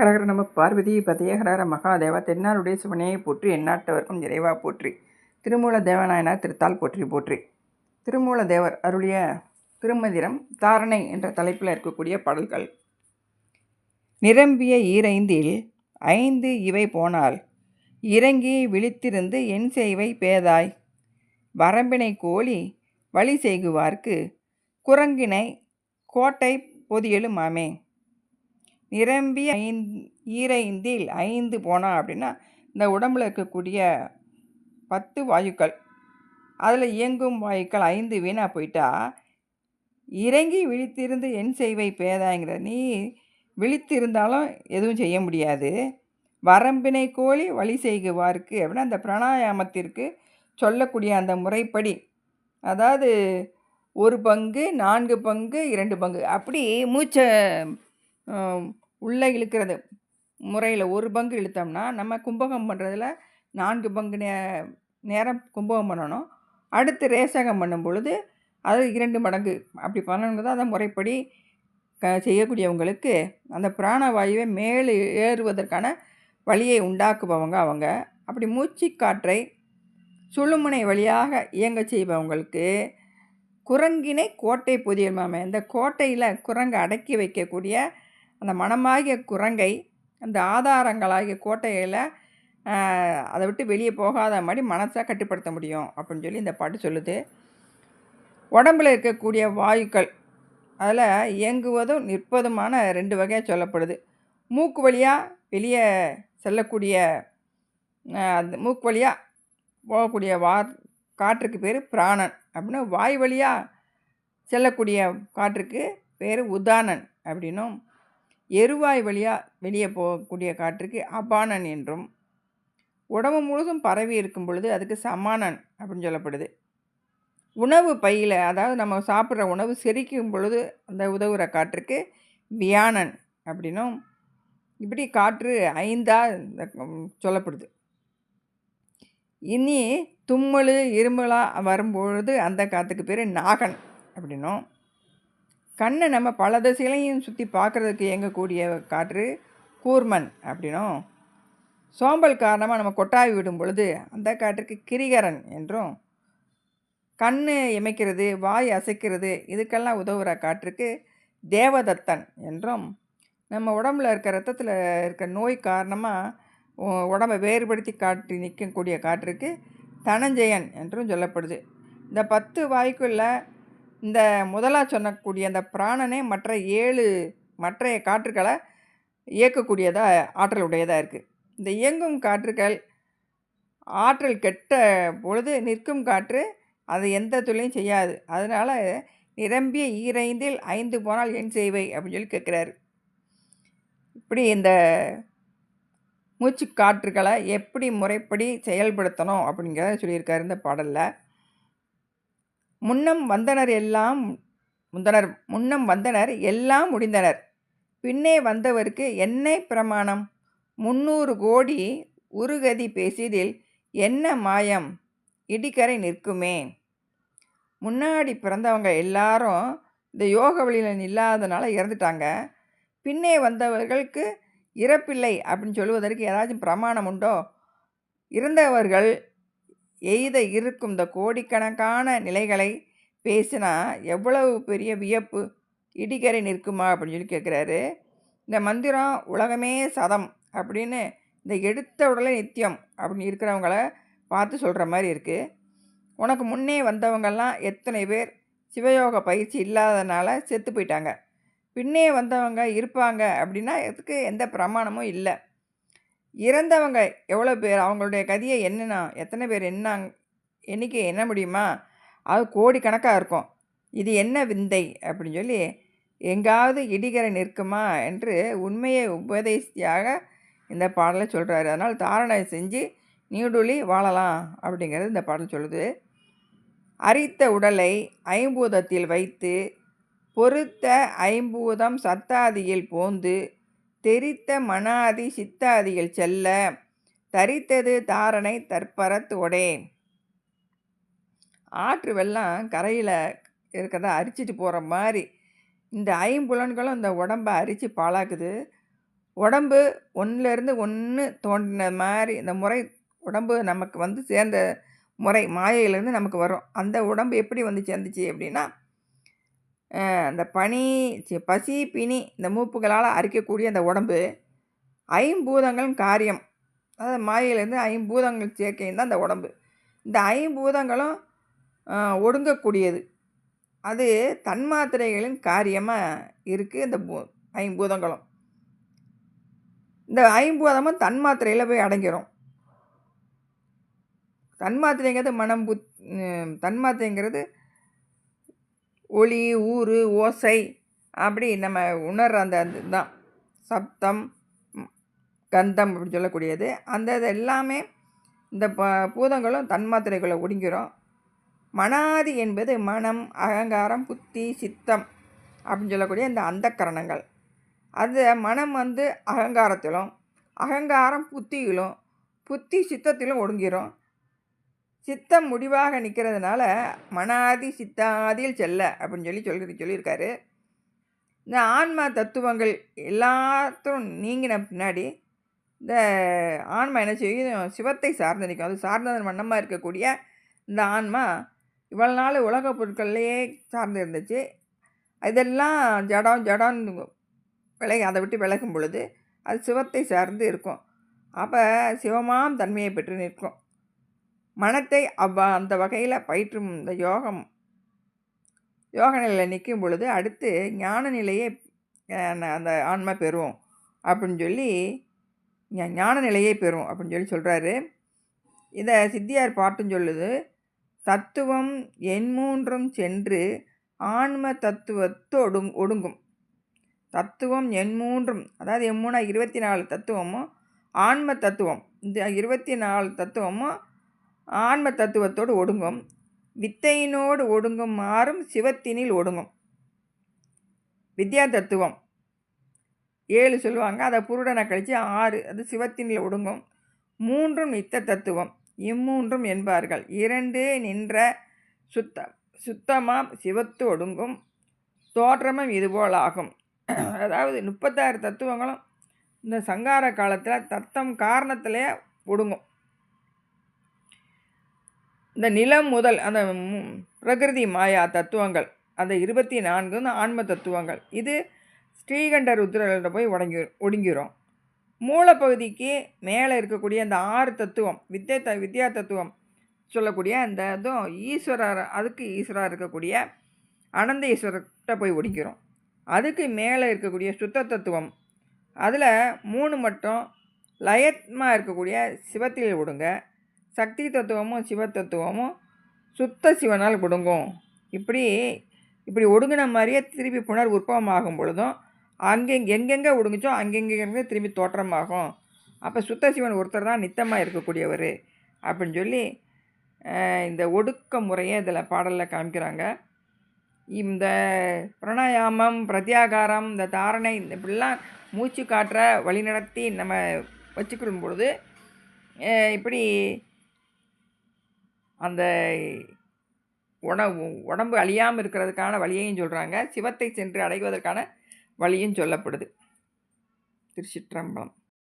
ஹரஹர நம பார்வதி பதய ஹரஹர மகாதேவா தென்னாருடைய சிவனையை போற்றி எந்நாட்டவர்க்கும் இறைவா போற்றி. திருமூல தேவநாயனார் திருத்தால் போற்றி போற்றி. திருமூல தேவர் அருளிய திருமந்திரம் தாரணை என்ற தலைப்பில் இருக்கக்கூடிய பாடல்கள். நிரம்பிய ஈரைந்தில் ஐந்து இவை போனால் இறங்கி விழித்திருந்து என் செய்வை பேதாய். வரம்பினை கோழி வழி செய்குவார்க்கு குரங்கினை கோட்டை பொதியலுமாமே. நிரம்பி ஐந் ஈரைந்தில் ஐந்து போனால் அப்படின்னா இந்த உடம்பில் இருக்கக்கூடிய பத்து வாயுக்கள் அதில் இயங்கும் வாயுக்கள் ஐந்து வீணாக போயிட்டா இறங்கி விழித்திருந்து என் செய்வை பேதாங்கிற நீ விழித்திருந்தாலும் எதுவும் செய்ய முடியாது. வரம்பினை கோழி வழி செய்குவார்க்கு அப்படின்னா அந்த பிராணாயாமத்திற்கு சொல்லக்கூடிய அந்த முறைப்படி அதாவது ஒரு பங்கு நான்கு பங்கு இரண்டு பங்கு அப்படி மூச்சை உள்ளே இழுக்கிறது. முறையில் ஒரு பங்கு இழுத்தோம்னா நம்ம கும்பகம் பண்ணுறதுல நான்கு பங்கு நே நேரம் கும்பகம் பண்ணணும். அடுத்து ரேசகம் பண்ணும் பொழுது அது இரண்டு மடங்கு. அப்படி பண்ணணுங்கிறது அதை முறைப்படி க செய்யக்கூடியவங்களுக்கு அந்த பிராணவாயுவை மேலே ஏறுவதற்கான வழியை உண்டாக்குபவங்க அவங்க. அப்படி மூச்சு காற்றை சுழுமுனை வழியாக இயங்க செய்பவங்களுக்கு குரங்கினை கோட்டை புதியமாமே இந்த கோட்டையில் குரங்கை அடக்கி வைக்கக்கூடிய அந்த மனமாகிய குரங்கை அந்த ஆதாரங்களாகிய கோட்டையில் அதை விட்டு வெளியே போகாத மாதிரி மனசை கட்டுப்படுத்த முடியும் அப்படின்னு சொல்லி இந்த பாட்டு சொல்லுது. உடம்பில் இருக்கக்கூடிய வாயுக்கள் அதில் இயங்குவதும் நிற்பதுமான ரெண்டு வகையாக சொல்லப்படுது. மூக்கு வழியாக வெளியே செல்லக்கூடிய அந்த மூக்கு வழியாக போகக்கூடிய வா காற்றுக்கு பேர் பிராணன் அப்படின்னா வாய் வழியாக செல்லக்கூடிய காற்றுக்கு பேர் உதானன் அப்படின்னும் எருவாய் வழியாக வெளியே போகக்கூடிய காற்றுக்கு அபானன் என்றும் உடம்பு முழுதும் பரவி இருக்கும் பொழுது அதுக்கு சமானன் அப்படின்னு சொல்லப்படுது. உணவு பையில் அதாவது நம்ம சாப்பிட்ற உணவு செரிக்கும் பொழுது அந்த உதவுகிற காற்றுக்கு வியானன் அப்படின்னும் இப்படி காற்று ஐந்தாக சொல்லப்படுது. இனி தும்மல் இருமலாக வரும்பொழுது அந்த காற்றுக்கு பேர் நாகன் அப்படின்னும். கண்ணை நம்ம பல திசைகளையும் சுற்றி பார்க்குறதுக்கு இயங்கக்கூடிய காற்று கூர்மன் அப்படின்னும். சோம்பல் காரணமாக நம்ம கொட்டாவி விடும் பொழுது அந்த காற்றுக்கு கிரிகரன் என்றும் கண் இமைக்கிறது வாய் அசைக்கிறது இதுக்கெல்லாம் உதவுகிற காற்றுக்கு தேவதத்தன் என்றும். நம்ம உடம்புல இருக்க ரத்தத்தில் இருக்க நோய் காரணமாக உடம்பை வேறுபடுத்தி காற்றி நிற்கக்கூடிய காற்றுக்கு தனஞ்சயன் என்றும் சொல்லப்படுது. இந்த பத்து வாய்க்குள்ள இந்த முதலாக சொன்னக்கூடிய அந்த பிராணனே மற்ற ஏழு மற்ற காற்றுக்களை இயக்கக்கூடியதாக ஆற்றல் உடையதாக இருக்குது இந்த இயங்கும் காற்றுக்கள் ஆற்றல் கெட்ட பொழுது நிற்கும் காற்று அது எந்த தொழிலையும் செய்யாது. அதனால் நிரம்பிய ஈரைந்தில் ஐந்து போனால் என் செய்வை அப்படின்னு சொல்லி கேட்குறாரு. இப்படி இந்த மூச்சு காற்றுகளை எப்படி முறைப்படி செயல்படுத்தணும் அப்படிங்கிறத சொல்லியிருக்காரு இந்த பாடலில். முன்னம் வந்தனர் எல்லாம் முந்தனர் முன்னம் வந்தனர் எல்லாம் முடிந்தனர். பின்னே வந்தவருக்கு என்ன பிரமாணம்? முன்னூறு கோடி உருகதி பேசியதில் என்ன மாயம்? இடிக்கரை நிற்குமே. முன்னாடி பிறந்தவங்க எல்லாரும் இந்த யோக வழியில் இல்லாதனால இறந்துட்டாங்க. பின்னே வந்தவர்களுக்கு இறப்பில்லை அப்படின்னு சொல்லுவதற்கு ஏதாச்சும் பிரமாணம் உண்டோ? இருந்தவர்கள் எய்த இருக்கும் இந்த கோடிக்கணக்கான நிலைகளை பேசினா எவ்வளவு பெரிய வியப்பு இடிக்கரை நிற்குமா அப்படின்னு சொல்லி கேட்குறாரு. இந்த மந்திரம் உலகமே சதம் அப்படின்னு இந்த எடுத்த உடலை நித்தியம் அப்படின்னு இருக்கிறவங்கள பார்த்து சொல்கிற மாதிரி இருக்குது உனக்கு முன்னே வந்தவங்கெல்லாம் எத்தனை பேர் சிவயோக பயிற்சி இல்லாதனால செத்து போயிட்டாங்க. பின்னே வந்தவங்க இருப்பாங்க அப்படின்னா அதுக்கு எந்த பிரமாணமும் இல்லை. இறந்தவங்க எவ்வளோ பேர் அவங்களுடைய கதியை என்னென்னா எத்தனை பேர் என்ன எண்ணிக்கை என்ன முடியுமா? அது கோடிக்கணக்காக இருக்கும். இது என்ன விந்தை? அப்படின்னு சொல்லி எங்காவது இடிகரை நிற்குமா என்று உண்மையை உபதேசியாக இந்த பாடலை சொல்கிறாரு அதனால் தாரணை செஞ்சு நீடுலி வாழலாம் அப்படிங்கிறது இந்த பாடல் சொல்லுது. அரித்த உடலை ஐம்பூதத்தில் வைத்து பொறுத்த ஐம்பூதம் சத்தாதியில் போந்து தெரித்த மனாதி சித்தாதிகள் செல்ல தரித்தது தாரணை தற்பரத்தோடே ஆற்று வெள்ளம் கரையில் இருக்கிறத அரிச்சிட்டு போகிற மாதிரி இந்த ஐம்புலன்களும் இந்த உடம்பை அரித்து பாழாக்குது. உடம்பு ஒன்றுலேருந்து ஒன்று தோன்றின மாதிரி இந்த முறை உடம்பு நமக்கு வந்து சேர்ந்த முறை மாயையிலேருந்து நமக்கு வரும். அந்த உடம்பு எப்படி வந்து சேர்ந்துச்சு அப்படின்னா அந்த பனி பசி பிணி இந்த மூப்புகளால் அரிக்கக்கூடிய அந்த உடம்பு ஐம்பூதங்களும் காரியம். அதாவது மாயிலேருந்து ஐம்பூதங்கள் சேர்க்கையும் தான் அந்த உடம்பு. இந்த ஐம்பூதங்களும் ஒடுங்கக்கூடியது. அது தன்மாத்திரைகளின் காரியமாக இருக்குது இந்த பூ ஐம்பூதங்களும். இந்த ஐம்பூதமும் தன்மாத்திரையில் போய் அடங்கிடும் தன்மாத்திரைங்கிறது மனம் புத் தன்மாத்திரைங்கிறது ஒளி ஊறு ஓசை அப்படி நம்ம உணர்ற அந்த இதுதான். சப்தம் கந்தம் அப்படின்னு சொல்லக்கூடியது. அந்த இது எல்லாமே இந்த ப பூதங்களும் தன்மாத்திரைகளை ஒடுங்கிறோம் மனாதி என்பது மனம் அகங்காரம் புத்தி சித்தம் அப்படின்னு சொல்லக்கூடிய இந்த அந்தக்கரணங்கள். அது மனம் வந்து அகங்காரத்திலும் அகங்காரம் புத்தியிலும் புத்தி சித்தத்திலும் ஒடுங்கிடும் சித்தம் முடிவாக நிற்கிறதுனால மனாதி சித்தாதியில் செல்ல அப்படின்னு சொல்லி சொல்லி சொல்லியிருக்காரு. இந்த ஆன்மா தத்துவங்கள் எல்லாத்தையும் நீங்கின பின்னாடி இந்த ஆன்மா என்ன செய்யும் சிவத்தை சார்ந்து நிற்கும். அது சார்ந்த வண்ணமாக இருக்கக்கூடிய இந்த ஆன்மா இவ்வளோ நாள் உலக பொருட்கள்லேயே சார்ந்து இருந்துச்சு. இதெல்லாம் ஜடம் ஜடம் விலகி அதை விட்டு விலகும் பொழுது அது சிவத்தை சார்ந்து இருக்கும். அப்போ சிவமாம் தன்மையை பெற்று நிற்கும். மனத்தை அவ்வா அந்த வகையில் பயிற்றும் இந்த யோகம் யோக நிலையில் நிற்கும் பொழுது அடுத்து ஞான நிலையை அந்த ஆன்மா பெறும். அப்படின்னு சொல்லி ஞான நிலையை பெறும் அப்படின்னு சொல்லி சொல்கிறாரு இதை சித்தியார் பாட்டும் சொல்லுது. தத்துவம் என் மூன்றும் சென்று ஆன்ம தத்துவத்து ஒடுங்கும். தத்துவம் என் மூன்றும் அதாவது என் மூணா இருபத்தி நாலு தத்துவமும் ஆன்ம தத்துவம். இந்த இருபத்தி நாலு தத்துவமும் ஆன்ம தத்துவத்தோடு ஒடுங்கும். வித்தையினோடு ஒடுங்கும் மாறும் சிவத்தினில் ஒடுங்கும். வித்யா தத்துவம் ஏழு சொல்லுவாங்க. அதை புருடனை கழித்து ஆறு அது சிவத்தினில் ஒடுங்கும். மூன்றும் நித்த தத்துவம் இம்மூன்றும் என்பார்கள். இரண்டு நின்ற சுத்த சுத்தமாக சிவத்து ஒடுங்கும். தோற்றமும் இதுபோல் ஆகும். அதாவது முப்பத்தாறு தத்துவங்களும் இந்த சங்கார காலத்தில் தத்தம் காரணத்திலே ஒடுங்கும். இந்த நிலம் முதல் அந்த பிரகிருதி மாயா தத்துவங்கள் அந்த இருபத்தி நான்கு ஆன்ம தத்துவங்கள். இது ஸ்ரீகண்ட ருத்ரர்கிட்ட போய் உடங்கி ஒடுங்கிடும் மூலப்பகுதிக்கு மேலே இருக்கக்கூடிய அந்த ஆறு தத்துவம் வித்யா த வித்யா தத்துவம் சொல்லக்கூடிய அந்த இதுவும் ஈஸ்வரர் அதுக்கு ஈஸ்வராக இருக்கக்கூடிய அனந்த ஈஸ்வரர்கிட்ட போய் ஒடிக்கிறோம் அதுக்கு மேலே இருக்கக்கூடிய சுத்த தத்துவம் அதில் மூணு மட்டும் லயத்மாக இருக்கக்கூடிய சிவத்தில் விடுங்க சக்தி தத்துவமும் சிவ தத்துவமும் சுத்த சிவனால் கொடுங்கும். இப்படி இப்படி ஒடுங்கின மாதிரியே திருப்பி புனர் உற்பவமாகும் பொழுதும் அங்கே எங்கெங்கே ஒடுங்குச்சோ அங்கெங்கே திரும்பி தோற்றமாகும். அப்போ சுத்த சிவன் ஒருத்தர் தான் நித்தமாக இருக்கக்கூடியவர் அப்படின்னு சொல்லி இந்த ஒடுக்க முறையை இதில் பாடலில் காமிக்கிறாங்க இந்த பிரணாயாமம் பிரத்யாகாரம் இந்த தாரணை இந்த இப்படிலாம் மூச்சு காற்ற வழிநடத்தி நம்ம வச்சுக்கிடும் பொழுது இப்படி அந்த உணவு உடம்பு அழியாமல் இருக்கிறதுக்கான வழியையும் சொல்கிறாங்க சிவத்தை சென்று அடைவதற்கான வழியும் சொல்லப்படுது. திருச்சிற்றம்பலம்.